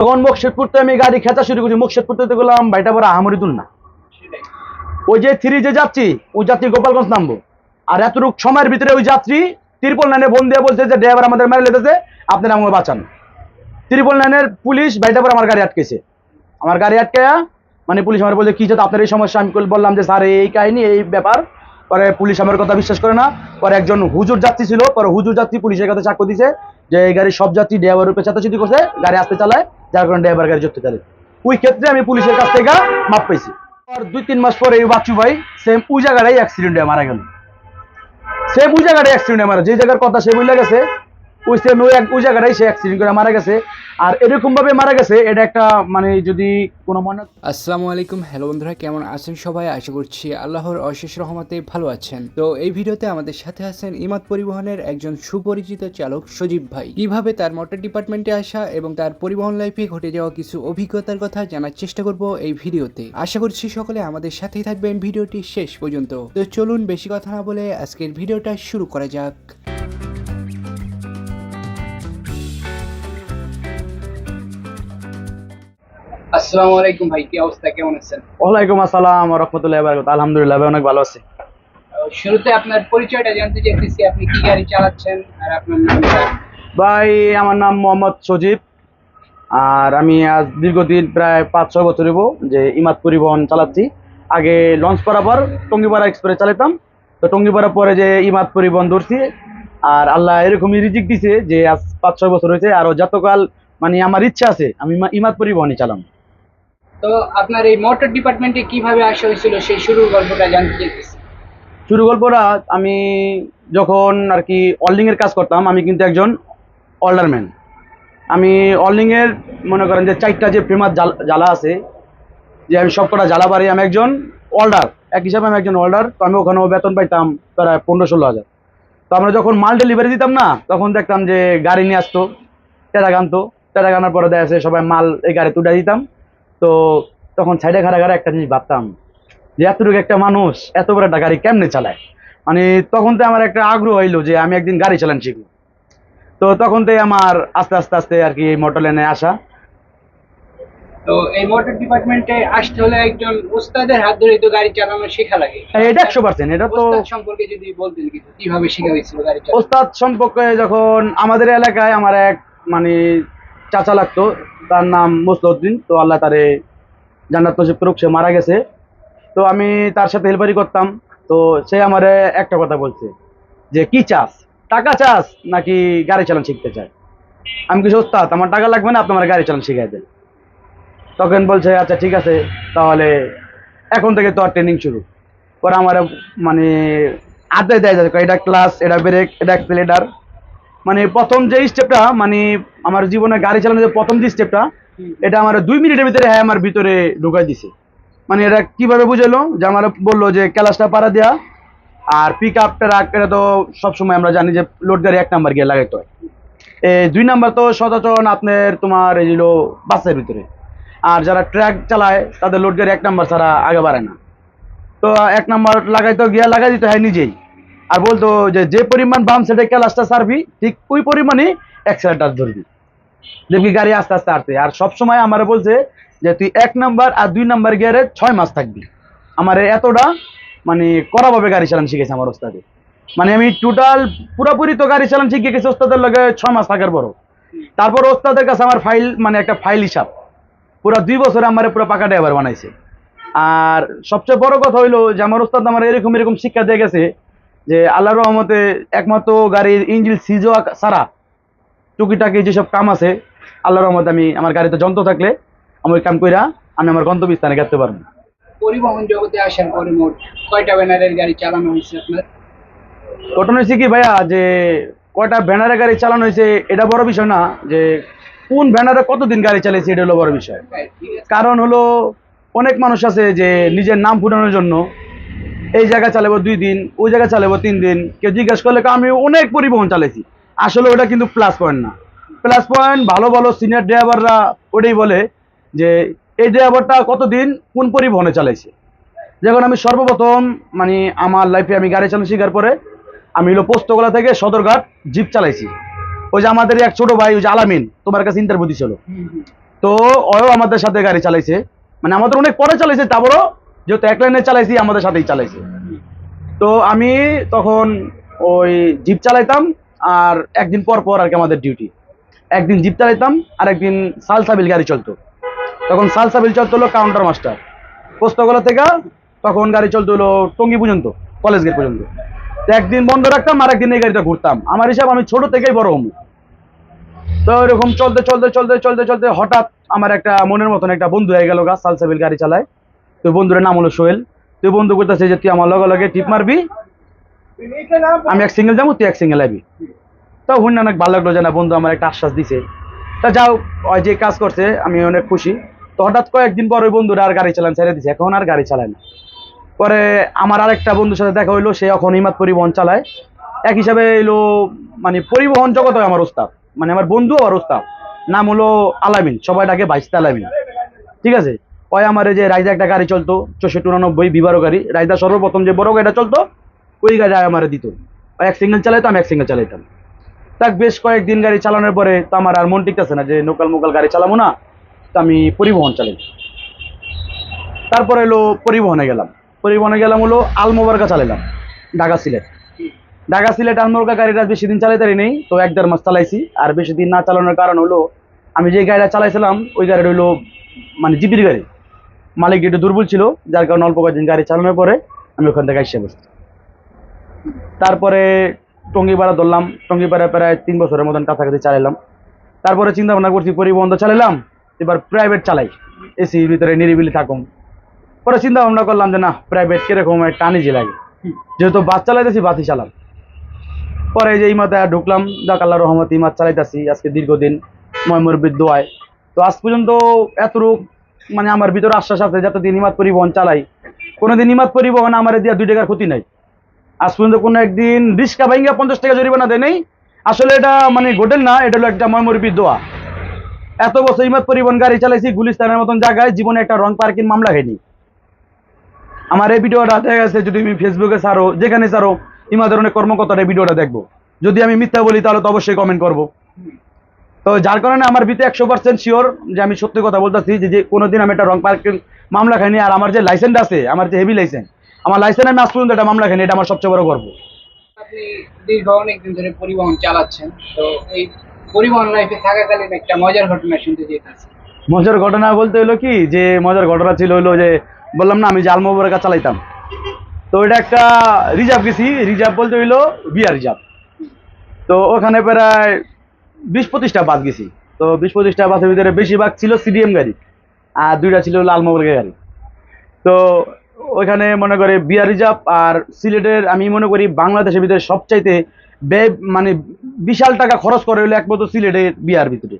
তখন মুকশেদপুরতে আমি গাড়ি খেঁচা শুরু করছি মুকশেদপুরতে তো গেলাম ভাইটা পরে আহামরিদুল না। ওই যে থ্রি যে যাচ্ছি ওই যাত্রী গোপালগঞ্জ নামবো। আর এতটুক সময়ের ভিতরে ওই যাত্রী ত্রিপল নাইনে ফোন দিয়ে বলছে যে ড্রাইভার আমাদের মেরে লেতেছে আপনারা আমাকে বাঁচান। ত্রিপল নাইনের পুলিশ ভাইটা পরে আমার গাড়ি আটকেছে। আমার গাড়ি আটকায়া মানে পুলিশ আমার বলছে, কি যে আপনার এই সমস্যা? আমি বললাম যে, স্যার, এই কাহিনী, এই ব্যাপার। পরে পুলিশ আমার কথা বিশ্বাস করে না। পরে একজন হুজুর যাত্রী ছিল, পরে হুজুর যাত্রী পুলিশের কাছে চাকু দিছে। যে এই গাড়ি সব যাত্রী ড্রাইভার রূপে চাতাচুতি করছে, গাড়ি আসতে চালায়, যার কারণে ড্রাইভার গাড়ি চড়তে চালে ওই ক্ষেত্রে আমি পুলিশের কাছ থেকে মাপ পাইছি। আর দুই তিন মাস পরে এই বাচ্চু ভাই সেম ওই জায়গাটাই অ্যাক্সিডেন্টে মারা গেল। সেম ওই জায়গাটাই অ্যাক্সিডেন্টে মারা যে জায়গার কথা সে বুঝলে গেছে ওই সেম ওই জায়গাটাই সে অ্যাক্সিডেন্ট করে মারা গেছে। আর এরকম ভাবে মারা গেছে, এটা একটা মানে যদি কোনো মনে আসসালামু আলাইকুম। হ্যালো বন্ধুরা, কেমন আছেন সবাই? আশা করছি আল্লাহর অশেষ রহমতে ভালো আছেন। তো এই ভিডিওতে আমাদের সাথে আছেন ইমাদ পরিবহনের একজন সুপরিচিত চালক সজীব ভাই। কীভাবে তার মোটর ডিপার্টমেন্টে আসা এবং তার পরিবহন লাইফে ঘটে যাওয়া কিছু অভিজ্ঞতার কথা জানার চেষ্টা করব এই ভিডিওতে। আশা করছি সকলে আমাদের সাথেই থাকবেন। ভিডিওটি শেষ পর্যন্ত। তো চলুন, বেশি কথা না বলে আজকের ভিডিওটা শুরু করা যাক। আসসালামু আলাইকুম ভাই কি অবস্থা? কেমন আছেন? ওয়ালাইকুম আসসালাম রহমতুল্লাহ বারকাত আলহামদুলিল্লাহ ভাই অনেক ভালো আছি। শুরুতে আপনার পরিচয়টা জানতে চাইতেছি আপনি কি গাড়ি চালাচ্ছেন আর আপনার নামটা? ভাই আমার নাম মোহাম্মদ সজীব। আর আমি আজ দীর্ঘদিন প্রায় পাঁচ ছয় বছর যে ইমাদ পরিবহন চালাচ্ছি। আগে লঞ্চ করার পর টঙ্গিপাড়া এক্সপ্রেস চালাতাম তো টঙ্গিপাড়া পরে যে ইমাদ পরিবহন ধরছি আর আল্লাহ এরকমই রিজিক দিছে যে আজ পাঁচ ছয় বছর হয়েছে। আরও যতকাল মানে আমার ইচ্ছা আছে আমি ইমাদ পরিবহনই চালাম। তো আপনার এই মোটর ডিপার্টমেন্টে কীভাবে আসা হয়েছিল? সেই শুরুর গল্পটা জানতে শুরু গল্পটা আমি যখন আর কি অল্ডিংয়ের কাজ করতাম, আমি কিন্তু একজন অল্ডারম্যান আমি অল্ডিংয়ের মনে করেন যে চারটা যে প্রেমার জ্বালা আছে, যে আমি সবকটা জ্বালা পারি আমি একজন অল্ডার এক হিসাবে আমি একজন অল্ডার তো আমি ওখানেও বেতন পাইতাম প্রায় পনেরো ষোলো হাজার। তো আমরা যখন মাল ডেলিভারি দিতাম না, তখন দেখতাম যে গাড়ি নিয়ে আসতো টেরা গানতো। টেরা গানার পরে দেখা সবাই মাল এই গাড়ি তুলে দিতাম। তো তখন সাইডে খাড়া খাড়া একটা জিনিস ভাবতাম যে এতটুকু একটা মানুষ এত বড় একটা গাড়ি কেমনে চালায়? মানে তখন তো আমার একটা আগ্রহ হইল যে আমি একদিন গাড়ি চালান শিখব। তো তখন থেকে আমার আস্তে আস্তে আস্তে আর কি মোটর লাইনে আসা। তো এই মোটর ডিপার্টমেন্টে আসতে হলে একজন হাত ধরে তো গাড়ি চালানো শেখা লাগে। হ্যাঁ, এটা একশো পার্সেন্ট এটা তো উস্তাদ সম্পর্কে যদি বলতেন কীভাবে শেখা হয়েছিল গাড়ি ওস্তাদ সম্পর্কে যখন আমাদের এলাকায় আমার এক মানে চাচা লাগতো তার নাম মুসলউদ্দিন তো আল্লাহ তারে জান্নাত নসিব করুক, সে মারা গেছে। তো আমি তার সাথে হেল্পারি করতাম। তো সে আমার একটা কথা বলছে যে, কি চাস? টাকা চাস নাকি গাড়ি চালান শিখতে চায় আমি কিছু ওস্তাদ, আমার টাকা লাগবে না, আপনি আমার গাড়ি চালান শিখাই দেন। তখন বলছে আচ্ছা ঠিক আছে, তাহলে এখন থেকে তো আর ট্রেনিং শুরু। পরে আমার মানে আদায় দেয় যাচ্ছে এটা ক্লাস এটা ব্রেক এটা অ্যাক্সিলেটার মানে প্রথম যে স্টেপটা মানে আমার জীবনে গাড়ি চালানোর যে প্রথম যে স্টেপটা এটা আমার দুই মিনিটের ভিতরে হ্যাঁ আমার ভিতরে ঢুকাই দিছে। মানে এটা কীভাবে বুঝালো? যে আমার বলল যে ক্লাসটা পাড়া দেওয়া আর পিক আপটা রাখ এটা তো সবসময় আমরা জানি যে লোড গাড়ি এক নাম্বার গিয়ে লাগাইতে হয়। এই দুই নাম্বার তো সচেতন আপনার তোমার এই হলো বাসের ভিতরে। আর যারা ট্র্যাক চালায় তাদের লোড গাড়ি এক নাম্বার ছাড়া আগে বাড়ে না। তো এক নাম্বার লাগাইতে গিয়া লাগাই দিতে হয় নিজেই। আর বলতো যে যে পরিমাণ বাম সেটা ক্লাসটা সারবি ঠিক ওই পরিমাণে অ্যাক্সেলেটার ধরবি। দেখবি গাড়ি আস্তে আস্তে আসতে আর সবসময় আমার বলছে যে, তুই এক নাম্বার আর দুই নাম্বার গিয়ারে ছয় মাস থাকবি। আমার এতটা মানে কড়াভাবে গাড়ি চালান শিখেছে আমার ওস্তাদে। মানে আমি টোটাল পুরোপুরি তো গাড়ি চালান শিখে গেছি ওস্তাদের লগে ছয় মাস থাকার পরও। তারপর ওস্তাদের কাছে আমার ফাইল মানে একটা ফাইল হিসাব। পুরো দুই বছরে আমার পুরো পাকা ড্রাইভার বানাইছে। আর সবচেয়ে বড় কথা হইল যে, আমার ওস্তাদ আমার এরকম এরকম শিক্ষা দিয়ে গেছে যে আল্লাহর রহমতে একমাত্র গাড়ির ইঞ্জিন সিজো সারা টুকিটাকি যেসব কাম আছে আল্লাহর রহমতে আমি আমার গাড়িতে যন্ত্র থাকলে আমি ওই কাম কইরা আমি আমার গন্তব্যস্থানে গেতে পারব। পরিবহন জগতে আসার পরে মোট কয়টা ব্যানারের গাড়ি চালানো হয়েছে আপনার ঘটনা হয়েছে কি ভাইয়া যে কয়টা ব্যানারে গাড়ি চালানো হয়েছে এটা বড় বিষয় না যে কোন ব্যানারে কতদিন গাড়ি চালিয়েছে এটা হলো বড় বিষয়। কারণ হলো অনেক মানুষ আছে যে নিজের নাম ফুটানোর জন্য এই জায়গা চালাবো দুই দিন ওই জায়গা চালাবো তিন দিন। কেউ জিজ্ঞেস করলে আমি অনেক পরিবহন চালাইছি। আসলে ওটা কিন্তু প্লাস পয়েন্ট না। প্লাস পয়েন্ট ভালো ভালো সিনিয়র ড্রাইভাররা ওটাই বলে যে এই ড্রাইভারটা কতদিন কোন পরিবহনে চালাইছে? যখন আমি সর্বপ্রথম মানে আমার লাইফে আমি গাড়ি চালানো শেখার পরে আমি হলো পোস্তগোলা থেকে সদরঘাট জিপ চালাইছি। ওই যে আমাদের এক ছোট ভাই ওই যে আলামিন তোমার কাছে ইন্টারভিউ দিছিল। তো ওও আমাদের সাথে গাড়ি চালাইছে। মানে আমাদের অনেক পরে চালাইছে তারপরও যেহেতু এক লাইনে চালাইছি, আমাদের সাথেই চালাইছে। তো আমি তখন ওই জিপ চালাইতাম, আর একদিন পর পর আর কি আমাদের ডিউটি একদিন জিপ চালাইতাম, আর একদিন সালসাবিল গাড়ি চলতো। তখন সালসাবিল চলতো হলো কাউন্টার মাস্টার পোস্তগোলা থেকে তখন গাড়ি চলতো হলো টঙ্গি পর্যন্ত কলেজ গেট পর্যন্ত। তো একদিন বন্ধ রাখতাম, আর একদিন এই গাড়িটা ঘুরতাম। আমার হিসাব, আমি ছোট থেকেই বড় হম তো এরকম চলতে চলতে চলতে চলতে চলতে হঠাৎ আমার একটা মনের মতন একটা বন্ধু হয়ে গেল গা, সালসাবিল গাড়ি চালায়। তো বন্ধুর, নাম হলো সোহেল। তুই বন্ধু করতেছে যে, তুই আমার লগে লগে টিপ মারবি, আমি এক সিঙ্গেল যাব, তুই এক সিঙ্গেল আবি তো হুন অনেক ভালো লাগল যে বন্ধু, আমার একটা আশ্বাস দিছে। তা যাও, ওই যে কাজ করছে, আমি অনেক খুশি। তো হঠাৎ কয়েকদিন পর ওই বন্ধুরা আর গাড়ি চালান ছেড়ে দিছে, এখন আর গাড়ি চালায় না। পরে আমার আরেকটা বন্ধুর সাথে দেখা হইল, সে এখন ইমাদ পরিবহন চালায়। এক হিসাবে এলো মানে পরিবহন জগতে আমার ওস্তাদ মানে আমার বন্ধু আর ওস্তাদ। নাম হলো আলামিন, সবাই ডাকে বাইশটা আলামিন। ঠিক আছে? ওই আমার যে রাইদা একটা গাড়ি চলতো, চৌষট্টি উনানব্বই বিবারো গাড়ি। রাইদা সর্বপ্রথম যে বড় গাড়িটা চলতো, ওই গাড়ি আমার দিত। ওই এক সিঙ্গেল চালাইতাম, এক সিঙ্গেল চালাইতাম। তাক বেশ কয়েকদিন গাড়ি চালানোর পরে তো আমার আর মন টিকতেছে না যে লোকাল মোকাল গাড়ি চালাবো না, তো আমি পরিবহন চালাই। তারপরে এলো পরিবহনে গেলাম। পরিবহনে গেলাম হলো আলমোবারকা চালাইলাম, ঢাকা সিলেট। ঢাকা সিলেট আলমোবারকা গাড়িটা বেশি দিন চালাইতারি নেই তো এক দেড় মাস চালাইছি। আর বেশি দিন না চালানোর কারণ হলো, আমি যে গাড়িটা চালাইছিলাম, ওই গাড়িটা হলো মানে জিপির গাড়ি। মালিক একটু দুর্বল ছিল, যার কারণে অল্প কয়েকদিন গাড়ি চালানোর পরে আমি ওখান থেকে এসে বসছি তারপরে টঙ্গিপাড়া ধরলাম, টঙ্গিপাড়া প্রায় তিন বছরের মতন কাছাকাছি চালাইলাম। তারপরে চিন্তা ভাবনা করছি, পরিবহন তো চালাইলাম, এবার প্রাইভেট চালাই এসির ভিতরে নিরিবিলি থাকুম পরে চিন্তা ভাবনা করলাম যে না প্রাইভেট কীরকম একটা আনিজি লাগে। যেহেতু বাস চালাইতেছি বাসই চালাম। পরে এই যে ইমাতে ঢুকলাম, যাক আল্লাহ রহমত ইমাত চালাইতেছি, আজকে দীর্ঘদিন ময়মুরবিদ দোয়ায়। তো আজ পর্যন্ত এতটুক মানে আমার ভিতরে আশ্বাস আছে যতদিন ইমাত পরিবহন চালাই। কোনোদিন ইমাত পরিবহন আমার দিয়া দুই টাকার ক্ষতি নাই। আজ পর্যন্ত কোনো একদিন রিক্সা ভাঙ্গা পঞ্চাশ টাকা জরিমানা দেয় নেই। আসলে এটা মানে ঘটেন না, এটা হলো একটা ময়মরবি দোয়া। এত বছর ইমাত পরিবহন গাড়ি চালাইছি, গুলিস্তানের মতন জায়গায় জীবনে একটা রং পার্কিং মামলা খাইনি আমার এই ভিডিওটা দেখা গেছে, যদি তুমি ফেসবুকে ছাড়ো, যেখানে ছাড়ো ইমাদের অনেক কর্মকর্তার এই ভিডিওটা দেখব। যদি আমি মিথ্যা বলি, তাহলে তো অবশ্যই কমেন্ট করব। তো যার কারণে আমার ভিতরে একশো পার্সেন্ট শিওর যে আমি সত্যি কথা বলতেছি যে কোনোদিন আমি একটা রং পার্কিং মামলা খাইনি। আর আমার যে লাইসেন্স আছে আমার যে হেভি লাইসেন্স আমার লাইসেন্স আমি আজ পর্যন্ত একটা মামলা খাইনি এটা আমার সবচেয়ে বড় গর্ব। আপনি দীর্ঘ অনেকদিন ধরে পরিবহন চালাচ্ছেন তো এই পরিবহন লাইফে থাকাকালীন একটা মজার ঘটনা শুনতে যেতেছি মজার ঘটনা বলতে হলো কি যে মজার ঘটনা ছিল হলো যে বললাম না আমি যে আলমোবরের চালাইতাম। তো এটা একটা রিজার্ভ গেছি রিজার্ভ বলতে হইল বিয়ার রিজার্ভ। তো ওখানে প্রায় বিশ পঁচিশটা বাস গেছি। তো বিশ পঁচিশটা বাসের ভিতরে বেশিরভাগ ছিল সিডিএম গাড়ি, আর দুইটা ছিল লালমোবরের গাড়ি। তো ওইখানে মনে করে বিয়ার রিজার্ভ আর সিলেটের, আমি মনে করি বাংলাদেশের ভিতরে সবচাইতে ব্যয় মানে বিশাল টাকা খরচ করে হলো একমাত্র সিলেটে বিয়ার ভিতরে।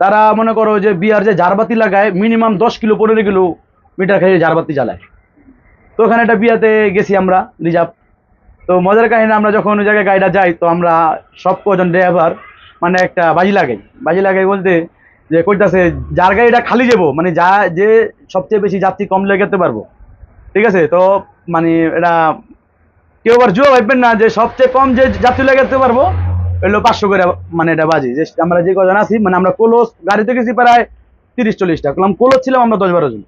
তারা মনে করো যে বিয়ার যে জারবাতি লাগায়, মিনিমাম দশ কিলো, পনেরো কিলো মিটার খেয়ে জারবাতি জ্বালায়। তো ওখানে একটা বিয়াতে গেছি আমরা, রিজার্ভ। তো মজার কাহিনী, আমরা যখন ওই জায়গায় গাড়িটা যাই, তো আমরা সব কজন ড্রাইভার মানে একটা বাজি লাগাই বাজি লাগাই বলতে যে কইতাছে যার গাড়িটা খালি যাব মানে যা যে সবচেয়ে বেশি যাত্রী কম লেগাতে পারব। ঠিক আছে? তো মানে এটা কেউ আবার জুয়া ভাববেন না যে সবচেয়ে কম যে যাত্রী লাগাতে পারব হলো পাঁচশো করে মানে এটা বাজি। যে আমরা যে কজন আছি মানে আমরা কোলোস গাড়িতে গেছি প্রায় তিরিশ চল্লিশটা করলাম কোলোস ছিলাম আমরা দশ বারো জন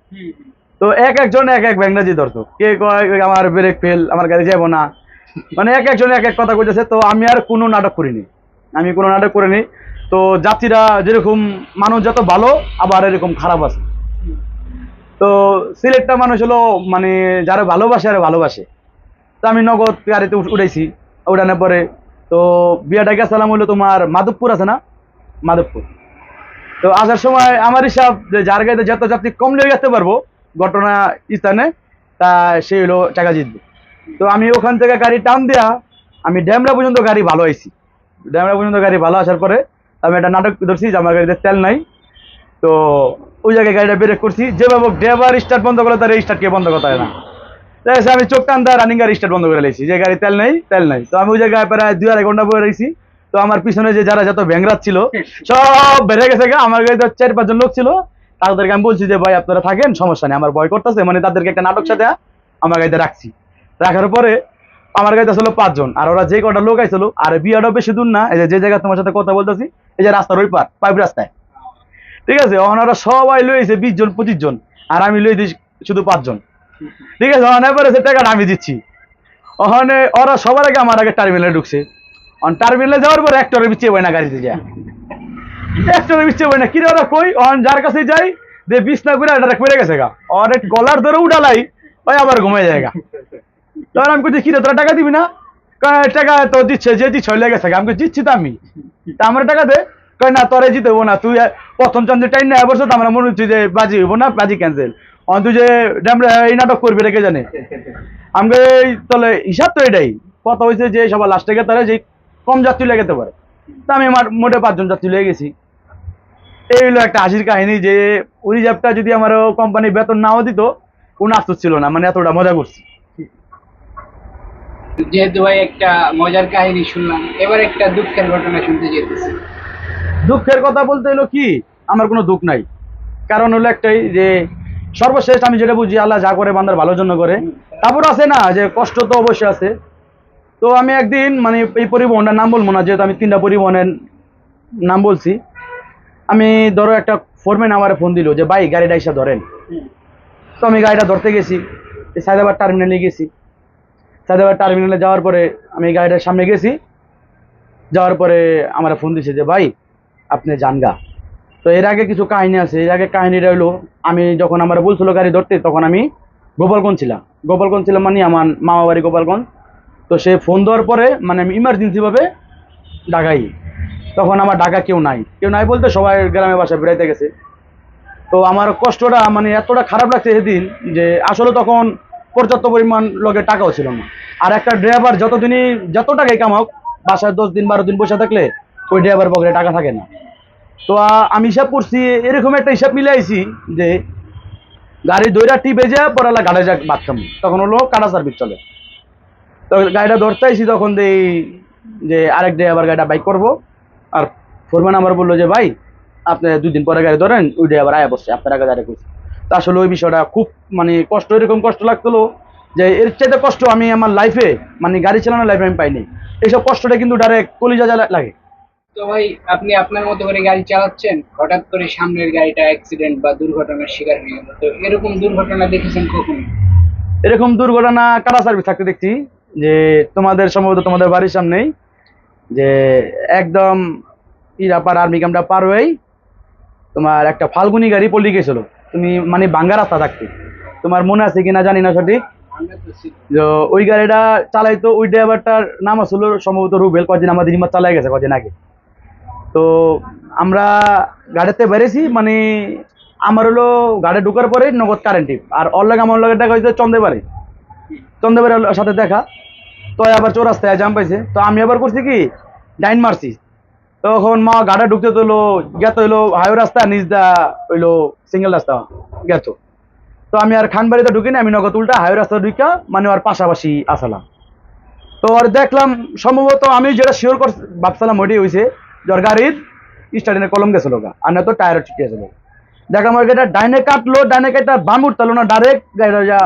তো এক একজন এক এক ব্যাংরাজি ধরতো। কে কয় আমার ব্রেক ফেল আমার গাড়ি যাব না। মানে এক একজন এক এক কথা কইতেছে তো আমি আর কোনো নাটক করিনি। আমি কোনো নাটক করিনি। তো যাত্রীরা যেরকম মানুষ যত ভালো, আবার এরকম খারাপ আছে। তো সিলেটটা মানুষ হলো মানে যারা ভালোবাসে আর ভালোবাসে। তো আমি নগদ গাড়িতে উঠেছি উঠানোর পরে তো বিয়াটা গেছিলাম হলো তোমার মাধবপুর আছে না? মাধবপুর। তো আসার সময় আমার হিসাব যে যার গাড়িতে যত যাত্রী কম লেগে যেতে পারব, ঘটনা স্থানে, তা সে হলো টাকা জিতবে। তো আমি ওখান থেকে গাড়ি টান দেয়া, আমি ড্যামরা পর্যন্ত গাড়ি ভালো আইছি। ড্যামরা পর্যন্ত গাড়ি ভালো আসার পরে আমি একটা নাটক ধরছি যে আমার গাড়িতে তেল নাই। তো ওই জায়গায় গাড়িটা ব্রেক করছি। যেভাবে ড্রাইভার স্টার্ট বন্ধ করলে তার স্টার্ট কে বন্ধ করতে হয় না। তাই আমি চোখ টান রানিং গাড়ি স্টার্ট বন্ধ করে লেছি যে গাড়ি তেল নেই, তেল নাই। তো আমি ওই জায়গায় প্রায় দুই আড়াই ঘণ্টা বয়ে রয়েছি। তো আমার পিছনে যে যারা যত ভ্যাংরাত ছিল, সব বেড়ে গেছে। আমার গাড়িতে চার পাঁচজন লোক ছিল। তাদেরকে আমি বলছি যে, ভাই, আপনারা থাকেন, সমস্যা নেই। আমার ভয় করতেছে। মানে তাদেরকে একটা নাটক সাথে আমার গাড়িতে রাখছি। রাখার পরে আমার গাড়িতে ছিল পাঁচজন, আর ওরা যে কটা লোক আইছিল, আর বিয়াটাও বেশি দূর না, এই যে জায়গায় তোমার সাথে কথা বলতেছি, এই যে রাস্তার ওই পার, পাইপ রাস্তায়। ঠিক আছে ওনারা সবাই লইছে বিশ জন, পঁচিশ জন, আর আমি লই দিই শুধু পাঁচজন। ঠিক আছে পরে সে টাকাটা আমি দিচ্ছি, ওখানে ওরা সবার আগে আমার আগে টার্মিনালে ঢুকছে। টার্মিনালে যাওয়ার পর একটারে বিচ্ছে বই না গাড়িতে যা একটারে বিচ্ছে বই না, কিরে ওরা কই? অন যার কাছে যাই যে বিষ না করে এটা পড়ে গেছে গা। ওর গলার ধরে উঠালাই, ওই আবার ঘুমাই যায় গা। তখন আমি তোরা টাকা দিবি না? টাকা তো দিচ্ছে, যে দিচ্ছে হয়ে গেছে গা। আমি তো আমি। তা আমার টাকা দে। কয়, না তোরে জিতে না। তুই প্রথম টাইম না বছর তো আমরা মনে হচ্ছে যে বাজি না, বাজি ক্যান্সেল যে এই নাটক রেখে জানে? আমাকে তাহলে হিসাব তো এটাই। কথা হয়েছে যে লাস্টে গেতে পারে যে কম যাত্রী লেগেতে পারে। তা আমি আমার মোটে পাঁচজন যাত্রী লেগে গেছি। এই হলো একটা হাসির কাহিনী যে রিজার্ভটা যদি আমার কোম্পানি বেতন নাও দিত, কোনো আফসোস ছিল না। মানে এতটা মজা করছি। যেহেতু ভাই একটা মজার কাহিনী শুনলাম, এবার একটা দুঃখের ঘটনা শুনতে যেতেছি দুঃখের কথা বলতে হলো কি, আমার কোনো দুঃখ নাই। কারণ হলো একটাই যে, সর্বশেষ আমি যেটা বুঝি, আল্লাহ যা করে বান্দার ভালোর জন্য করে। তারপর আছে না, যে কষ্ট তো অবশ্যই আছে। তো আমি একদিন মানে এই পরিবহনটার নাম বলব না, যেহেতু আমি তিনটা পরিবহনের নাম বলছি। আমি ধরো একটা ফোরম্যান আমার ফোন দিল যে, ভাই, গাড়িটা এসে ধরেন। তো আমি গাড়িটা ধরতে গেছি এই সায়দাবাদ টার্মিনালে গেছি। সায়দাবাদ টার্মিনালে যাওয়ার পরে আমি গাড়িটার সামনে গেছি। যাওয়ার পরে আমার ফোন দিছে যে, ভাই, আপনি জানগা। তো এর আগে কিছু কাহিনী আছে। এর আগে কাহিনীটা হলো আমি যখন আমার বলছিল গাড়ি ধরতে, তখন আমি গোপালগঞ্জ ছিলাম। গোপালগঞ্জ ছিলাম মানে আমার মামা বাড়ি গোপালগঞ্জ। তো সে ফোন দেওয়ার পরে মানে আমি ইমার্জেন্সিভাবে ঢাকাই। তখন আমার ঢাকা কেউ নাই। কেউ নাই বলতে সবাই গ্রামে বাসায় বেড়াইতে গেছে। তো আমার কষ্টটা মানে এতটা খারাপ লাগছে সেদিন যে, আসলে তখন পর্যাপ্ত পরিমাণ লোকের টাকাও ছিল না। আর একটা ড্রাইভার যতদিনই, যত টাকাই কামাক বাসায় দশ দিন, বারো দিন বসে থাকলে ওই ড্রাইভার পকেটে টাকা থাকে না। তো আমি হিসাব করছি, এরকম একটা হিসাব মিলে আইছি যে গাড়ি দইরা টিপে যা, পড়ালা গাড়ি যাক, বাদ খাম। তখন হলো কাটা সার্ভিস চলে। তো গাড়িটা ধরতে আইছি তখন দেই যে আরেক ড্রাইভার গাড়িটা বাইক করব। আর ফোরম্যান আমার বলল যে, ভাই, আপনি দুদিন পরে গাড়ি ধরেন, ওই ড্রাইভার আয়া বসছে আপনার আগে দাঁড়িয়ে করছে তা আসলে ওই বিষয়টা খুব মানে কষ্ট এরকম কষ্ট লাগতো যে এর চাইতে কষ্ট আমি আমার লাইফে মানে গাড়ি চালানোর লাইফে আমি পাইনি। এইসব কষ্টটা কিন্তু ডাইরেক্ট কলিজা লাগে। তো ভাই আপনি আপনার মতো করে গাড়ি চালাচ্ছেন হঠাৎ করে সামনের গাড়িটা অ্যাক্সিডেন্ট বা দুর্ঘটনার শিকার হয়ে গেল। তো এরকম দুর্ঘটনা দেখেছেন কখনো? এরকম দুর্ঘটনা কারা সার্ভিস থাকতে দেখছি? যে তোমাদের সম্ভবত তোমাদের বাড়ির সামনেই যে একদম ইরাপার আর্মি ক্যাম্পটা পার হয়েই তোমার একটা ফাল্গুনি গাড়ি পল্লি গেছিল। তুমি মানে বাঙ্গা রাস্তা থাকতে। তোমার মনে আছে কিনা জানি না সঠিক? তো ওই গাড়িটা চালাইতো, ওই ড্রাইভারটার নাম আসলো সম্ভবত রুবেল কদিন আমাদের হিমাত চালাই গেছে কদিন আগে। তো আমরা গাড়িতে বেড়েছি মানে আমার হলো গাড়ি ঢুকার পরে নগদ কারেন্ট আর ওর লাগে আমার লাগে দেখা হয়েছে চন্দেবাড়ি। চন্দেবাড়ির সাথে দেখা। তো আবার চৌরাস্তায় জাম পাইছে। তো আমি আবার করছি কি? ডাইন মারছি। তখন মা গাড়ি ঢুকতে তো গেত হইল হাইওয়ে রাস্তা নিজ দা হইল সিঙ্গেল রাস্তা গেত। তো আমি আর খানবাড়িতে ঢুকিনি আমি নগদ উল্টা হাইওয়ে রাস্তা ঢুকা মানে ওর পাশাপাশি আসালাম। তো আর দেখলাম সম্ভবত আমি যেটা শিওর কর ভাবছিলাম ওইটাই হয়েছে যে ওর গাড়ির স্টার্টিনের কলম গেছিল গা আর না তো টায়ার ছিটিয়ে গেছিল। দেখলাম ওই গাড়িটা ডাইনে কাটলো ডাইনে কাটা বাম উঠতালো না ডাইরেক্ট গাড়িটা যা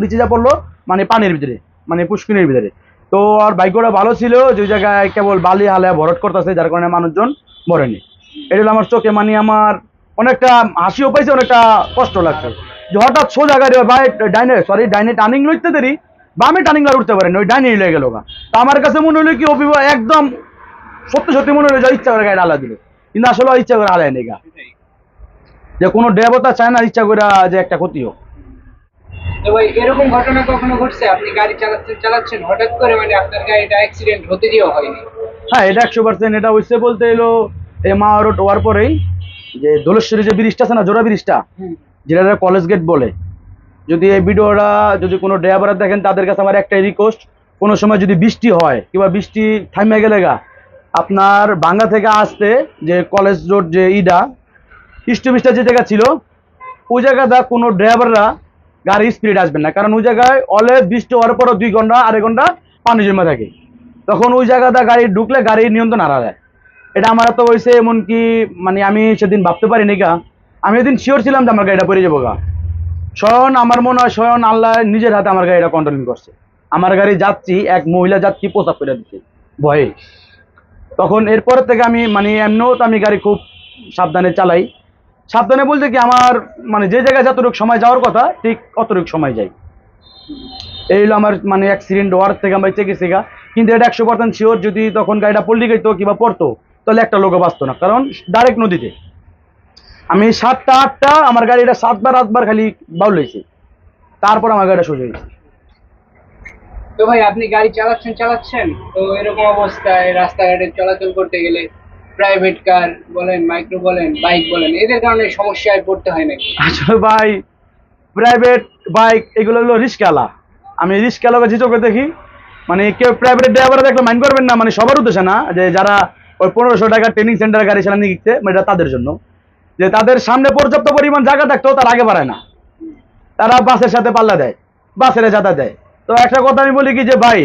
নিচে। যা পড়ল মানে পানির ভিতরে মানে পুষ্কিনের ভিতরে। তো আর ভাগ্যটা ভালো ছিল, যে জায়গায় কেবল বালি হালে ভরট করতেছে, যার কারণে মানুষজন মরেনি। এটা হলো আমার চোখে মানে আমার অনেকটা হাসিও পাইছে, অনেকটা কষ্ট লাগছে। যে হঠাৎ সোজা গাড়ি বাই ডাইনে সরি ডাইনে টার্নিং লইতে দেরি, বামে টার্নিং আর উঠতে পারেনি, ওই ডাইনে লেগে গেল তা আমার কাছে মনে হলো কি, অভিভাবক একদম সত্যি সত্যি মনে হলো যে ইচ্ছা করে গাড়ি আলা দিল কিন্তু আসলে ইচ্ছা করে আলায় নেই গা। যে কোনো দেবতা চায় না ইচ্ছা করে যে একটা ক্ষতি হোক। তো ভাই এরকম ঘটনা কখনো ঘটছে? আপনি গাড়ি চালাচ্ছেন চালাচ্ছেন হঠাৎ করে মানে আপনার গাড়িটা অ্যাক্সিডেন্ট হতে দিয়েও হয়নি? হ্যাঁ এটা একশো পার্সেন্ট এটা হচ্ছে বলতে এলো এই মা রোড হওয়ার পরেই যে দোলেশ্বরী যে ব্রিজটা আছে না জোড়া ব্রিজটা যেটা কলেজ গেট বলে। যদি এই ভিডিওটা যদি কোনো ড্রাইভার দেখেন তাদের কাছে আমার একটাই রিকোয়েস্ট কোনো সময় যদি বৃষ্টি হয় কিংবা বৃষ্টি থামে গেলে গা আপনার বাঙ্গা থেকে আসতে যে কলেজ রোড যে ইডা স্টপিসটা যে জায়গা ছিল ওই জায়গাটা কোনো ড্রাইভাররা গাড়ি স্পিড আসবেন না। কারণ ওই জায়গায় অলে বৃষ্টি হওয়ার পরও দুই ঘণ্টা, আড়াই ঘণ্টা পানি জমে থাকে। তখন ওই জায়গাটা গাড়ি ঢুকলে গাড়ির নিয়ন্ত্রণ হারা যায়। এটা আমার তো হয়েছে এমনকি মানে আমি সেদিন ভাবতে পারিনি গা। আমি এদিন শিওর ছিলাম যে আমার গাড়িটা পড়ে যাব গা। স্বয়ং আমার মনে হয়, স্বয়ং আল্লাহ নিজের হাতে আমার গাড়িটা কন্ট্রোলিং করছে। আমার গাড়ি যাচ্ছি এক মহিলা যাত্রী প্রসাব করে দিচ্ছে ভয়ে। তখন এরপর থেকে আমি মানে এমনিও তো আমি গাড়ি খুব সাবধানে চালাই। সাবধানে বলতে কি আমার মানে যে জায়গায় যতটুকু সময় যাওয়ার কথা, ঠিক অতটুকু সময় যাই। এই হলো আমার মানে অ্যাক্সিডেন্ট হওয়ার থেকে আমি বেঁচে গেছি গা। কিন্তু এটা একশো পার্সেন্ট শিওর যদি তখন গাড়িটা পল্লি গেতো কিংবা পড়তো, তাহলে একটা লোকও বাঁচতো না। কারণ ডাইরেক্ট নদীতে। আমি সাতটা, আটটা, আমার গাড়িটা সাতবার, আটবার খালি বাউল হয়েছে। তারপর আমার গাড়িটা সোজা হয়েছে। তো ভাই, আপনি গাড়ি চালাচ্ছেন চালাচ্ছেন? তো এরকম অবস্থায় রাস্তাঘাটে চলাচল করতে গেলে প্রাইভেট কার বলেন, মাইক্রো বলেন, বাইক বলেন, এদের কারণে সমস্যায় পড়তে হয় নাকি? আসলে ভাই প্রাইভেট বাইক এগুলো হলো রিস্কালা আমি রিস্কালাকে যে চোখে দেখি। মানে কেউ প্রাইভেট ড্রাইভার দেখলে মাইন্ড করবেন না মানে সবার উদ্দেশ্যে না, যে যারা ওই পনেরোশো টাকা ট্রেনিং সেন্টার গাড়ি চালানি দিচ্ছে মানে এটা তাদের জন্য। যে তাদের সামনে পর্যাপ্ত পরিমাণ জায়গা থাকতো, তার আগে বাড়ায় না। তারা বাসের সাথে পাল্লা দেয়, বাসের যাতা দেয়। তো একটা কথা আমি বলি কি, যে ভাই,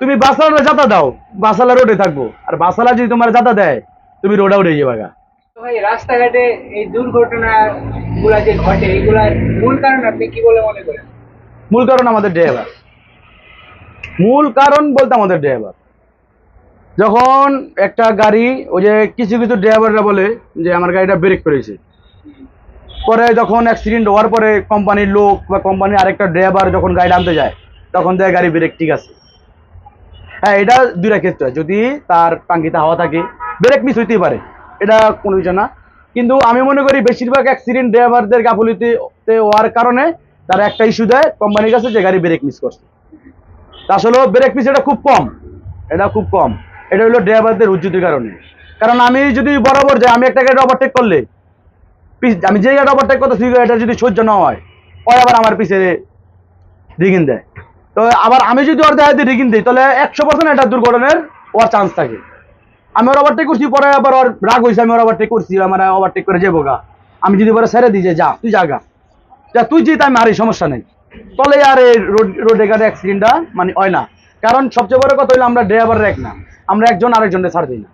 তুমি বাসালা যাতা দাও বাসালা রোডে থাকব। আর বাসালা যদি তোমার যাতা দেয় তুমি রোডে উঠে যাবে গা। ভাই রাস্তাঘাটে এই দুর্ঘটনা গুলা যে ঘটে এগুলার মূল কারণ আপনি কি বলে মনে করেন? মূল কারণ আমাদের ড্রাইভার মূল কারণ বলতে আমাদের ড্রাইভার যখন একটা গাড়ি ওই যে কিছু কিছু ড্রাইভাররা বলে যে আমার গাড়িটা ব্রেক করেছে। পরে যখন অ্যাক্সিডেন্ট হওয়ার পরে কোম্পানির লোক বা কোম্পানির আরেকটা ড্রাইভার যখন গাড়ি আনতে যায় তখন দেয় গাড়ি ব্রেক ঠিক আছে। হ্যাঁ এটা দুইটা ক্ষেত্রে যদি তার টাঙ্কিতে হাওয়া থাকে ব্রেক মিস হইতেই পারে। এটা কোনো কিছু না। কিন্তু আমি মনে করি বেশিরভাগ অ্যাক্সিডেন্ট ড্রাইভারদের গাফলিতে হওয়ার কারণে তারা একটা ইস্যু দেয় কোম্পানির কাছে যে গাড়ি ব্রেক মিস করছে। তা আসলে ব্রেক মিস এটা খুব কম। এটা খুব কম। এটা হলো ড্রাইভারদের উজ্জুতির কারণে। কারণ আমি যদি বরাবর যাই, আমি একটা গাড়ি ওভারটেক করলে আমি যে গাড়ি ওভারটেক করতেছি, ওই গাড়িটা যদি সহ্য না হয়, ওই আবার আমার পিছে রিগিন দেয়। তো আবার আমি যদি ওর দেয় রিগিন দিই, তাহলে একশো পার্সেন্ট এটা দুর্ঘটনার হওয়ার চান্স থাকে। আমি ওর ওভারটেক করছি পরে আবার ওর রাগ হয়েছে আমি ওর ওভারটেক করছি আমার ওভারটেক করে যাব গা। আমি যদি পরে ছেড়ে দিই যে যা তুই জাগা যা তুই যেতে আমি আর এই সমস্যা নেই। তলে আর এই রোড রোডে ঘাটে অ্যাক্সিডেন্টটা মানে হয় না। কারণ সবচেয়ে বড় কথা হলো আমরা ড্রাইভার এক না। আমরা একজন আরেকজনের ছাড় দিই না।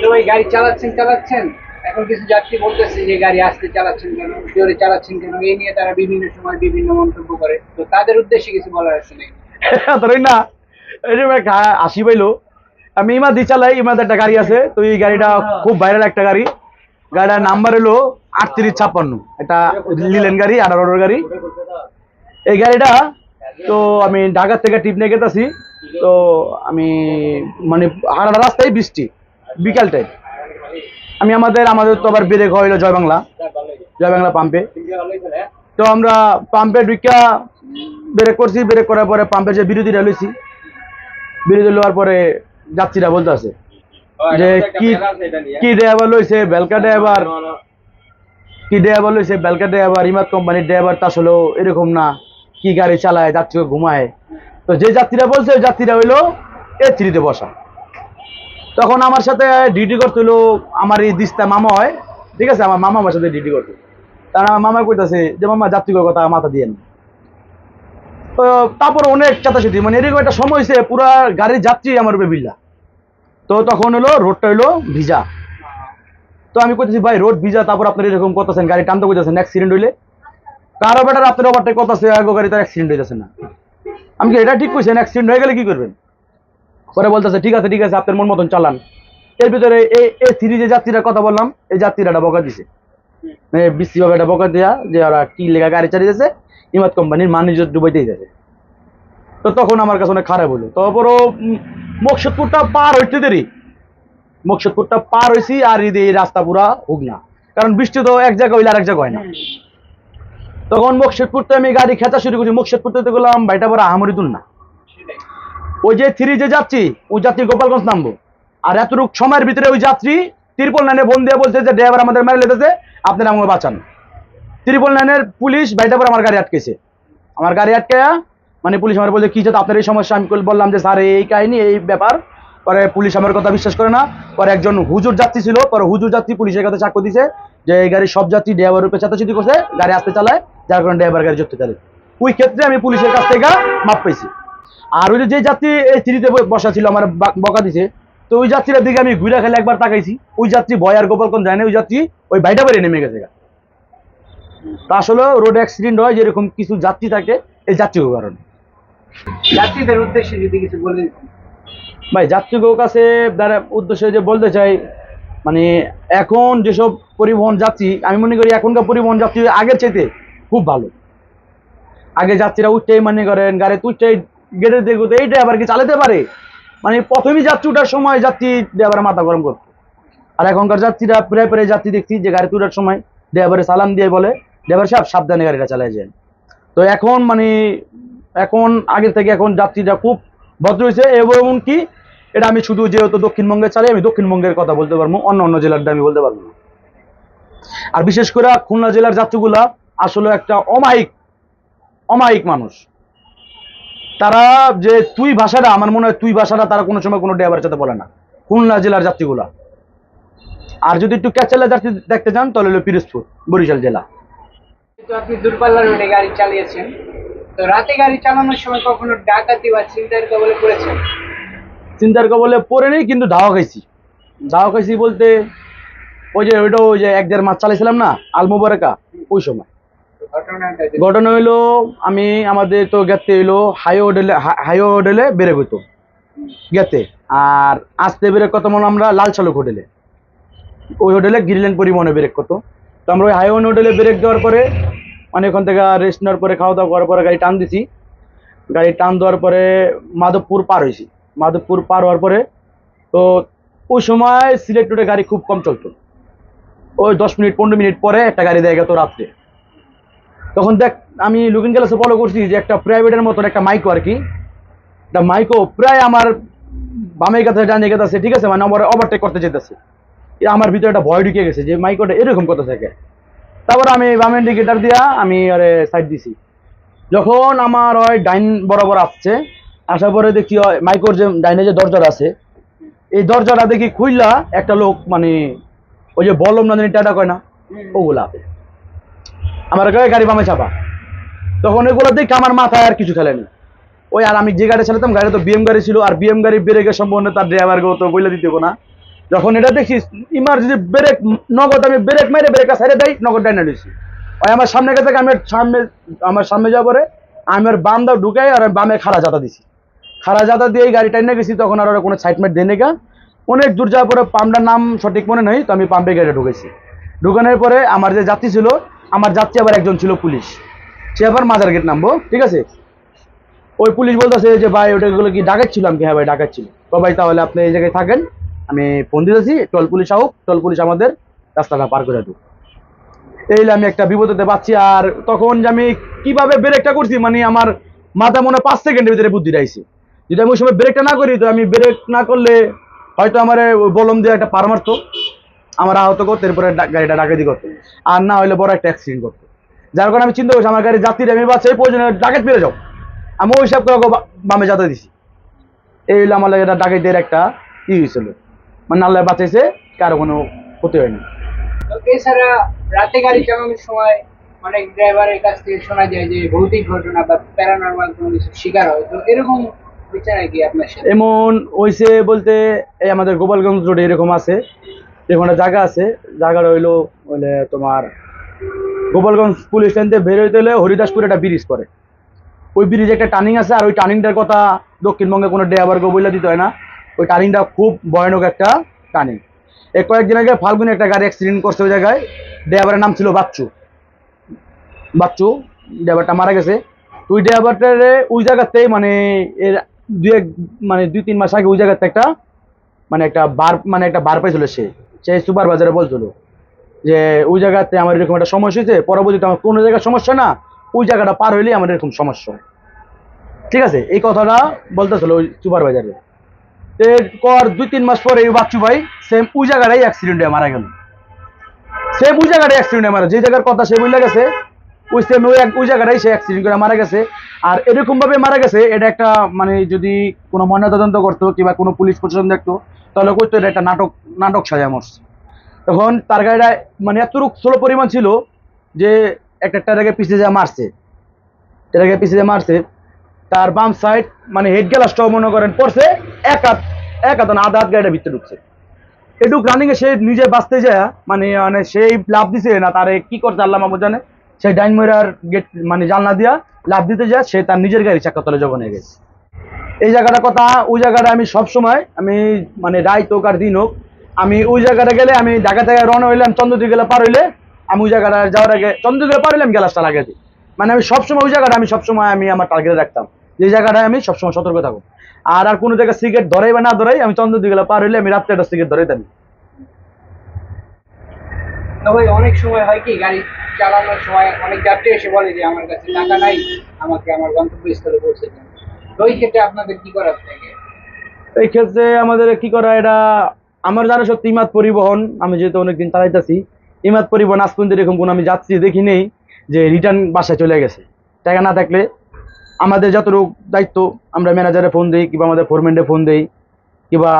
তো ভাই গাড়ি চালাচ্ছেন চালাচ্ছেন? এখন কিছু যাত্রী বলতেছে যে গাড়ি আসতে চালাচ্ছেন কেন? জোরে চালাচ্ছেন কেন? এই নিয়ে তারা বিভিন্ন সময় বিভিন্ন মন্তব্য করে। তো তাদের উদ্দেশ্যে কিছু বলার আছে ধরেন না আসি পাইলো। আমি ইমা দি চালাই ইমাদ একটা গাড়ি আছে। তো এই গাড়িটা খুব ভাইরাল একটা গাড়ি। গাড়িটার নাম্বার হলো আটত্রিশ ছাপ্পান্ন। একটা লিলেন গাড়ি আঠারোর গাড়ি। এই গাড়িটা, তো আমি ঢাকা থেকে টিপ নিয়ে গেতেছি। তো আমি মানে হারাটা রাস্তায় বৃষ্টি, বিকাল টাইম আমি আমাদের আমাদের তো আবার ব্রেক হইল জয় বাংলা জয় বাংলা পাম্পে তো আমরা পাম্পে ঢুকা ব্রেক করছি। ব্রেক করার পরে পাম্পের যে বিরোধীরা লইছি বিরোধী লওয়ার পরে যাত্রীরা বলতে আছে যে কি কি ড্রাইভার লইছে? বেলকা ড্রাইভার। কি ড্রাইভার লইছে? বেলকা ড্রাইভার ইমাত কোম্পানির ড্রাইভার তা আসলে এরকম না। কি গাড়ি চালায় যাত্রীকে ঘুমায়। তো যে যাত্রীরা বলছে ওই যাত্রীরা হইল এ থ্রিতে বসা। তখন আমার সাথে ডিউটি করতে হলো আমার এই দিস্তা মামা হয়। ঠিক আছে? আমার মামা আমার সাথে ডিউটি করতো। তারা আমার মামা কইতাছে যে মামা যাত্রীদের কথা মাথা দিয়ে তো তারপর অনেক চাতাচুতি মানে এরকম একটা সময় হয়েছে, পুরা গাড়ির যাত্রী আমার উপরে বিল্লা তো তখন হলো রোডটা হলো ভিজা। তো আমি কইতেছি, ভাই, রোড ভিজা, তারপর আপনার এরকম করতেছেন, গাড়ি টানতে কইতেছেন অ্যাক্সিডেন্ট হইলে? কারও বেটার, আপনার ওভারটেক করতেছে, আগে গাড়ি তার অ্যাক্সিডেন্ট হইতেছে না। আমি কি, এটা ঠিক কইছেন অ্যাক্সিডেন্ট হয়ে গেলে কি করবেন? পরে বলতেছে, ঠিক আছে ঠিক আছে, আপনার মন মতন চালান। এর ভিতরে এই এই যে যাত্রীরা কথা বললাম, এই যাত্রীরা একটা বকা দিছে। বিশ্রী ভাবে একটা বকা দেয়া, যে ওরা কি লেখা গাড়ি চালিয়েছে ইমাদ কোম্পানির মানিজ্য ডুবাইতেই যাচ্ছে তো তখন আমার কাছে অনেক খারাপ হলো। তারপরও মকসুদপুরটা পার হইতে দেরি। মকসুদপুরটা পার হয়েছি আর এই এই রাস্তা পুরা হোক না। কারণ বৃষ্টি তো এক জায়গায় হইলে আরেক জায়গায় হয় না। তখন মকসুদপুরতে আমি গাড়ি খেঁচা শুরু করছি। মকসুদপুরতে গেলাম ভাইটা পরে আহামরি না ওই যে থ্রি যে যাচ্ছি ওই যাত্রী গোপালগঞ্জ নামবো। আর এতটুক সময়ের ভিতরে ওই যাত্রী ত্রিপল নাইনে ফোন দিয়ে বলছে যে ড্রাইভার আমাদের মেরে লেতেছে আপনারা আমাকে বাঁচান। ত্রিপল নাইনের পুলিশ ভাইটা পরে আমার গাড়ি আটকেছে। আমার গাড়ি আটকায়া মানে পুলিশ আমার বলছে, কি যে আপনার এই সমস্যা? আমি বললাম যে, স্যার, এই কাহিনী, এই ব্যাপার। পরে পুলিশ আমার কথা বিশ্বাস করে না। পরে একজন হুজুর যাত্রী ছিল, পরে হুজুর যাত্রী পুলিশের কাছে চাকু দিছে, যে এই গাড়ির সব যাত্রী ড্রাইভার রূপে চাতাচুতি করছে, গাড়ি আসতে চালায়, যার কারণে ড্রাইভার গাড়ি যুক্ত চালে ওই ক্ষেত্রে আমি পুলিশের কাছ থেকে মাপ পাইছি। আর ওই যে যাত্রী এই থ্রিতে বসা ছিল, আমার বকা দিছে, তো ওই যাত্রীর দিকে আমি ঘুরে খেলে একবার তাকাইছি। ওই যাত্রী ভয় আর গোপালগঞ্জ যায় না, ওই যাত্রী ওই বাইটা বেরিয়ে নেমে গেছে। তা আসলে রোড অ্যাক্সিডেন্ট হয় যেরকম কিছু যাত্রী থাকে এই যাত্রীর কারণে। যাত্রীদের উদ্দেশ্যে যদি কিছু বলে। ভাই যাত্রীদের কাছে দ্বারা উদ্দেশ্যে যে বলতে চাই মানে এখন যেসব পরিবহন যাত্রী আমি মনে করি এখনকার পরিবহন যাত্রী আগের চাইতে খুব ভালো। আগে যাত্রীরা উঠতেই মনে করেন গাড়ি তুলতেই গেটে দেখতে এই ড্রাইভার কি চালাতে পারে? মানে প্রথমেই যাত্রী ওঠার সময় যাত্রী ড্রাইভারের মাথা গরম করতো। আর এখনকার যাত্রীরা প্রায় প্রায় যাত্রী দেখছি যে গাড়ি তোলার সময় ড্রাইভারে সালাম দিয়ে বলে ড্রাইভার সাহেব, সাবধানে গাড়িটা চালায় যান। তো এখন মানে এখন আগের থেকে এখন যাত্রীরা খুব ভদ্র হয়েছে এবং কি, এটা আমি শুধু যেহেতু দক্ষিণবঙ্গে চালাই, আমি দক্ষিণবঙ্গের কথা বলতে পারব, অন্য অন্য জেলার আমি বলতে পারব আর বিশেষ করে খুলনা জেলার যাত্রীগুলা আসলে একটা অমায়িক অমায়িক মানুষ। তারা যে তুই ভাষাটা, আমার মনে হয় তুই ভাষাটা তারা কোনো সময় কোনো ড্রাইভারের সাথে বলে না, খুলনা জেলার যাত্রীগুলা। আর যদি একটু ক্যাচালা যাত্রী দেখতে চান তাহলে হলো পিরোজপুর, বরিশাল জেলা। তো আপনি দূরপাল্লার রোডে গাড়ি চালিয়েছেন তো রাতে গাড়ি চালানোর সময় কখনো ডাকাতি বা চিন্তার কবলে পড়েছেন? চিন্তার কবলে পড়ে নেই কিন্তু ধাওয়া খাইছি। ধাওয়া খাইছি বলতে ওই যে ওইটা ওই যে এক দেড় মাস চালাইছিলাম না আলমোবারেকা ওই সময়। ঘটনা হইল আমি আমাদের তো গেতে হইল হাই হোটেলে হাই হোটেলে বেরেক হইতো গেতে আর আসতে বেরেক কত মনে আমরা লাল চালক হোটেলে। ওই হোটেলে গ্রিল্যান্ড পরিবহনে ব্রেক করতো তো আমরা ওই হাইওয়ান হোটেলে ব্রেক দেওয়ার পরে অনেকক্ষণ থেকে রেস্ট নেওয়ার পরে, খাওয়া দাওয়া করার পরে গাড়ি টান দিছি। গাড়ি টান দেওয়ার পরে মাধবপুর পার হয়েছি। মাধবপুর পার হওয়ার পরে, তো ওই সময় সিলেক্ট রোডে গাড়ি খুব কম চলতো। ওই দশ মিনিট, পনেরো মিনিট পরে একটা গাড়ি দেয় গেত রাত্রে। তখন দেখ, আমি লুকিং গ্লাসে ফলো করছি যে একটা প্রাইভেটের মতন একটা মাইকো আর কি। একটা মাইকো প্রায় আমার বামে কাছে ডানে কাছে ঠিক আছে? মানে আমার ওভারটেক করতে যেতেছে। আমার ভিতরে একটা ভয় ঢুকে গেছে যে মাইকোটা এরকম কথা থাকে। তারপর আমি বামের ইন্ডিকেটার দিয়া আমি আরে সাইড দিছি। যখন আমার ওই ডাইন বরাবর আসছে, আসার পরে দেখি মাইকোর যে ডাইনে যে দরজাটা আছে, এই দরজাটা দেখি খুললা একটা লোক মানে ওই যে বলম না টাটা কয় না ওগুলা আমার গায়ে গাড়ি বামে চাপা। তখন ওইগুলো দেখে আমার মাথায় আর কিছু খেলেনি। ওই আর আমি যে গাড়ি চালাতাম গাড়ি তো বিএম গাড়ি ছিল, আর বিএম গাড়ি ব্রেকের সম্বন্ধে তার ড্রাইভারকেও তো বলে দিতে না। যখন এটা দেখি ইমার্জেন্সি ব্রেক নগদ আমি ব্রেক মেরে ব্রেকটা সাইডে দেয় নগদ ডাইনা দিয়েছি ওই আমার সামনে গেছে আমি সামনে, আমার সামনে যাওয়ার পরে আমি আর বাম দাও ঢুকাই আর বামে খাড়া জাতা দিছি। খাড়া জাতা দিয়ে গাড়ি টাইনে গেছি, তখন আর ওরা কোনো সাইড মেট দেনে গা। অনেক দূর যাওয়ার পরে পাম্পটার নাম সঠিক মনে নেই, তো আমি পাম্পে গাড়ি ঢুকেছি। ঢুকানোর পরে আমার যে যাত্রী ছিল, আমার যাত্রী আবার একজন ছিল পুলিশ। সে আবার মাজার গেট নামবো, ঠিক আছে? ওই পুলিশ বলতেছে যে, ভাই ওটা গুলো কি ডাকাচ্ছিলাম কি হ্যাঁ ভাই ডাকাচ্ছিল তো ভাই, তাহলে আপনি এই জায়গায় থাকেন। আমি ফোন দিতেছি, টল পুলিশ আউক, টল পুলিশ আমাদের রাস্তাটা পার করে দেবো এই আমি একটা বিপদতে পাচ্ছি, আর তখন যে আমি কীভাবে ব্রেকটা করছি মানে আমার মাথা মনে পাঁচ সেকেন্ডের ভিতরে বুদ্ধি আইছে যদি আমি ওই সময় ব্রেকটা না করি, তো আমি ব্রেক না করলে হয়তো আমার বলম দিয়ে একটা পার মারতো, আমার আহত করতো, এরপরে গাড়িটা ডাকাতি করতো। আর না হলে বড় একটা অ্যাক্সিডেন্ট করতো। যার কারণে আমি চিন্তা করছি, আমার গাড়ি যাত্রীরা, আমি বাচ্চা, এই প্রয়োজনে ডাকাত ফিরে যাও। আমি ওই হিসাব করে বামে যাতে দিছি। এই হলো আমার এটা ডাকাতের একটা ই হয়েছিল মানে আল্লাহ বাঁচাইছে কারও কোনো ক্ষতি হয়নি। এছাড়া রাতে গাড়ি চালানোর সময় অনেক ড্রাইভারের কাছ থেকে শোনা যায় যে ভৌতিক ঘটনা বা প্যারানর্মাল কোনো কিছু শিকার হয়। তো এরকম এমন হইছে বলতে এই আমাদের গোপালগঞ্জ রোডে এরকম আছে এরকম একটা জায়গা আছে জায়গাটা হইল বলে তোমার গোপালগঞ্জ পুলিশ স্ট্যান্ড থেকে বের হইতে হলে হরিদাসপুর একটা ব্রিজ পরে ওই ব্রিজে একটা টার্নিং আছে আর ওই টার্নিংটার কথা দক্ষিণবঙ্গে কোনো ড্রাইভারকে বলে দিতে হয় না। ওই টার্নিংটা খুব ভয়ানক একটা টার্নিং এই কয়েকদিন আগে ফাল্গুনে একটা গাড়ি অ্যাক্সিডেন্ট করছে ওই জায়গায়। ড্রাইভারের নাম ছিল বাচ্চু। বাচ্চু ড্রাইভারটা মারা গেছে। ওই ড্রাইভারটার ওই জায়গাতেই মানে এর দুই এক মানে দুই তিন মাস আগে ওই জায়গাতে একটা মানে একটা বার মানে একটা বার পাইছিল সে। সে সুপার বাজারে বলছিল যে, ওই জায়গাতে আমার এরকম একটা সমস্যা হয়েছে, পরবর্তীতে আমার কোনো জায়গায় সমস্যা না, ওই জায়গাটা পার হইলেই আমার এরকম সমস্যা ঠিক আছে? এই কথাটা বলতেছিল ওই সুপার কর দুই, তিন মাস পরে এই বাচ্চু ভাই সেম ওই জায়গাটাই অ্যাক্সিডেন্টে মারা গেল। সেম ওই জায়গাটাই অ্যাক্সিডেন্টে মারা যে জায়গার কথা সে বলে গেছে, ওই সেম ওই ওই জায়গাটাই সে অ্যাক্সিডেন্ট করে মারা গেছে। আর এরকমভাবে মারা গেছে, এটা একটা মানে যদি কোনো ময়নাতদন্ত করতো কিংবা কোনো পুলিশ প্রশাসন দেখতো, তাহলে কইতো এটা একটা নাটক নাটক সাজা মরছে। তখন তার গাড়িটা মানে এতটুক স্লো পরিমাণ ছিল যে একটা ট্রাকে পিছিয়ে যা মারছে। ট্রাকে পিছিয়ে যা মারছে তার বাম সাইড মানে হেড গ্লাসটাও মনে করেন পড়ছে, এক হাত এক হাত আধা হাত গাড়িটা ভিতরে ঢুকছে। এটুক এ সে নিজে বাঁচতে যায় মানে মানে সেই লাভ দিছে না, তারে কি করছে আল্লাহ মাহবুদ জানে? সেই ডাইন গেট মানে জানলা দিয়া লাভ দিতে যায়, সে তার নিজের গাড়ি চাকা তলে হয়ে গেছে। এই জায়গাটা কথা, ওই জায়গাটা আমি সব সময় আমি মানে রাত হোক আর দিন হোক, আমি ওই জায়গাটা গেলে আমি ঢাকা থেকে রওনা হইলাম, চন্দ্রদ্বীপ গেলে পার হইলে, আমি ওই জায়গাটা যাওয়ার আগে, চন্দ্রদ্বীপ পার হইলাম গ্যালাসটা লাগাই দিই। মানে আমি সবসময় ওই জায়গাটা আমি সবসময় আমি আমার টার্গেটে রাখতাম। যে জায়গাটায় আমি সবসময় সতর্ক থাকব। আর আর কোনো জায়গায় সিগারেট ধরাই বা না ধরাই আমি চন্দ্রদ্বীপ গেলে পার হইলে আমি রাত্রে একটা সিগারেট ধরাই ভাই অনেক সময় হয় কি গাড়ি চালানোর সময় অনেক যাত্রী এসে বলে যে আমার কাছে টাকা নাই আমাকে আমার গন্তব্যস্থলে পৌঁছে দেন। ওই ক্ষেত্রে আপনাদের কি করার থাকে? এই ক্ষেত্রে আমাদের কি করা এটা আমার জানা সত্যি ইমাদ পরিবহন আমি যেহেতু অনেকদিন চালাইতেছি ইমাদ পরিবহন আজ পর্যন্ত এরকম কোনো আমি যাত্রী দেখি নেই যে রিটার্ন বাসায় চলে গেছে। টাকা না থাকলে আমাদের যতটুকু দায়িত্ব, আমরা ম্যানেজারে ফোন দিই, কিংবা আমাদের ফোরম্যানে ফোন দিই, কিংবা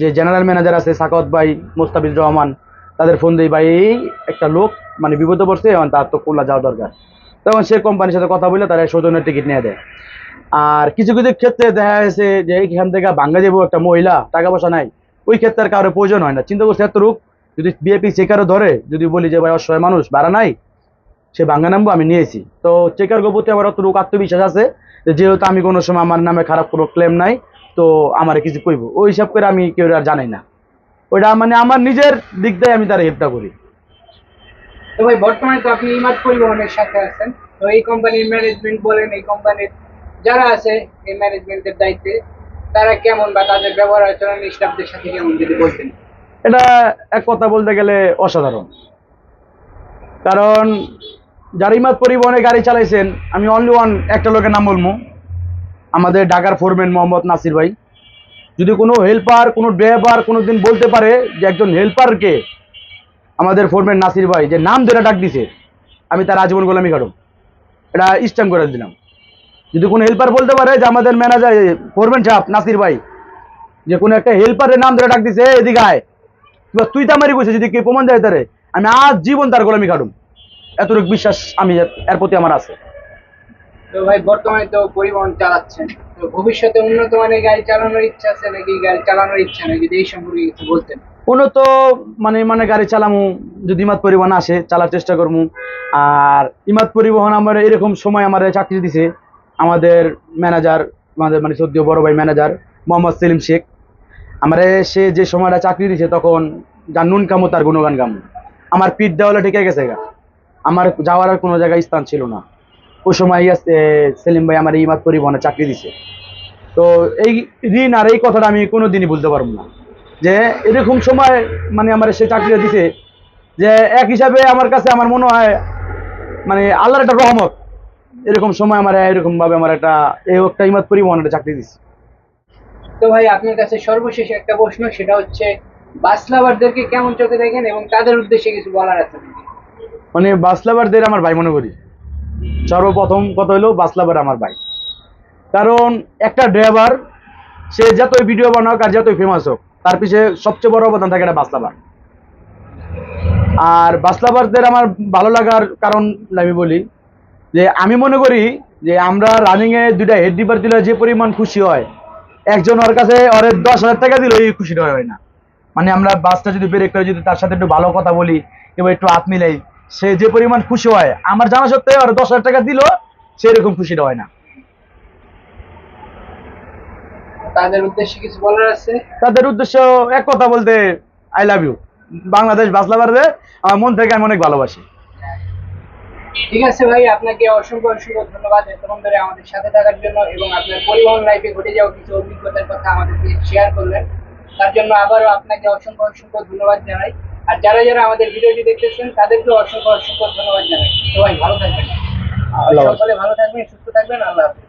যে জেনারেল ম্যানেজার আছে, সাকত ভাই মোস্তাফিজুর রহমান, তাদের ফোন দিই। ভাই, এই একটা লোক মানে বিপদে পড়ছে এবং তার তো খুলনা যাওয়া দরকার। তখন সে কোম্পানির সাথে কথা বলে তারা সৌজন্যের টিকিট নিয়ে দেয়। আর কিছু কিছু ক্ষেত্রে দেখা গেছে যে এইখান থেকে ভাঙ্গা যাব একটা মহিলা, টাকা পয়সা নাই, ওই ক্ষেত্রে আর কারও প্রয়োজন হয় না। চিন্তা করছে এত রূপ যদি বিএপি চেকারও ধরে, যদি বলি যে ভাই অসহায় মানুষ, ভাড়া নাই সে ভাঙ্গা নামবো আমি নিয়েছি তো চেকার প্রতি আমার অত রূপ আত্মবিশ্বাস আছে যে যেহেতু আমি কোনো সময় আমার নামে খারাপ কোনো ক্লেম নাই তো আমার কিছু কইব। ওই হিসাব করে আমি কেউ আর জানাই না। ওইটা মানে আমার নিজের দিক দিয়ে আমি তার হেল্পটা করি। তো ভাই বর্তমানে তো আপনি ইমাদ পরিবহনের সাথে আছেন। তো এই কোম্পানির ম্যানেজমেন্ট বলেন এই কোম্পানির যারা আছে এই ম্যানেজমেন্টের দায়িত্বে তারা কেমন বা তাদের ব্যবহার আচরণ স্টাফদের সাথে কেমন যদি বলতেন? এটা এক কথা বলতে গেলে অসাধারণ। কারণ যারা ইমাদ পরিবহনে গাড়ি চালাইছেন, আমি অনলি ওয়ান একটা লোকের নাম বলব। আমাদের ঢাকার ফোরম্যান মোহাম্মদ নাসির ভাই। যদি কোনো হেল্পার কোনো ড্রাইভার কোনো দিন বলতে পারে যে একজন হেল্পারকে আমাদের ফোরম্যান নাসির ভাই যে নাম ধরে ডাক দিছে, আমি তার আজীবন গোলামি কাটব এটা স্ট্যাম্প করে দিলাম। যদি কোনো হেল্পার বলতে পারে যে আমাদের ম্যানেজার ফোরম্যান সাহেব, নাসির ভাই, যে কোনো একটা হেল্পারের নাম ধরে ডাক দিছে এদিকে আয় তুই তামারি কইছে, যদি কে প্রমাণ দেয় তারে, আমি আজ জীবন তার গোলামি কাটুম এতটুকু বিশ্বাস আমি এর প্রতি আমার আছে। তো ভাই বর্তমানে তো পরিবহন চালাচ্ছেন। তো ভবিষ্যতে উন্নত মানের গাড়ি চালানোর ইচ্ছা আছে নাকি গাড়ি চালানোর ইচ্ছা যদি এই সম্পর্কে কিছু বলতেন। কোনো তো মানে মানে গাড়ি চালামু যদি ইমাদ পরিবহন আসে চালার চেষ্টা করব আর ইমাদ পরিবহন আমার এরকম সময় আমার চাকরি দিছে। আমাদের ম্যানেজার আমাদের মানে সদ্য বড় ভাই ম্যানেজার মোহাম্মদ সেলিম শেখ। আমার সে যে সময়টা চাকরি দিছে তখন যার নুন কামো তার গুণগান কামো আমার পিঠ দেওয়ালে ঠেকে গেছে গা। আমার যাওয়ার আর কোনো জায়গায় স্থান ছিল না। ওই সময় এ, সেলিম ভাই আমার ইমাদ পরিবহনে চাকরি দিছে। তো এই ঋণ আর এই কথাটা আমি কোনোদিনই বলতে পারব না। যে এরকম সময় মানে আমার সে চাকরিটা দিছে যে এক হিসাবে আমার কাছে আমার মনে হয় মানে আল্লাহর একটা রহমত। এরকম সময় আমার এরকম ভাবে আমার একটা এই একটা ইমাদ পরিবহন একটা চাকরি দিচ্ছে তো ভাই আপনার কাছে সর্বশেষ একটা প্রশ্ন সেটা হচ্ছে বাস লাভারদেরকে কেমন চোখে দেখেন এবং তাদের উদ্দেশ্যে কিছু বলার আছে? মানে বাসলাবারদের আমার ভাই মনে করি। সর্বপ্রথম কথা হলো বাসলাবার আমার ভাই। কারণ একটা ড্রাইভার সে যতই ভিডিও বানাক আর যতই ফেমাস হোক, তার পিছে সবচেয়ে বড় অবদান থাকে একটা বাসলাবার আর বাসলাবারদের আমার ভালো লাগার কারণ আমি বলি যে, আমি মনে করি যে, আমরা রানিংয়ে দুইটা হেড ডিপার দিলে যে পরিমাণ খুশি হয়, একজন ওর কাছে ওর দশ হাজার টাকা দিলে এই খুশিটা হয় না। মানে আমরা বাসটা যদি ব্রেক করে যদি তার সাথে একটু ভালো কথা বলি কিংবা একটু হাত মিলাই সে যে পরিমাণ খুশি হয় আমার জানা সত্ত্বেও আর দশ হাজার টাকা দিল সেরকম খুশিটা হয় না। তাদের উদ্দেশ্যে কিছু বলার আছে? তাদের উদ্দেশ্য এক কথা বলতে আই লাভ ইউ বাংলাদেশ বাসলাবারে আমার মন থেকে আমি অনেক ভালোবাসি। ঠিক আছে ভাই আপনাকে অসংখ্য অসংখ্য ধন্যবাদ এতক্ষণ ধরে আমাদের সাথে থাকার জন্য এবং আপনার পরিবহন লাইফে ঘটে যাওয়া কিছু অভিজ্ঞতার কথা আমাদেরকে শেয়ার করলেন। তার জন্য আবারও আপনাকে অসংখ্য অসংখ্য ধন্যবাদ জানাই। আর যারা যারা আমাদের ভিডিওটি দেখতেছেন তাদেরকে অসংখ্য অসংখ্য ধন্যবাদ জানাই। সবাই ভালো থাকবেন। সকলে ভালো থাকবেন সুস্থ থাকবেন আল্লাহ হাফেজ।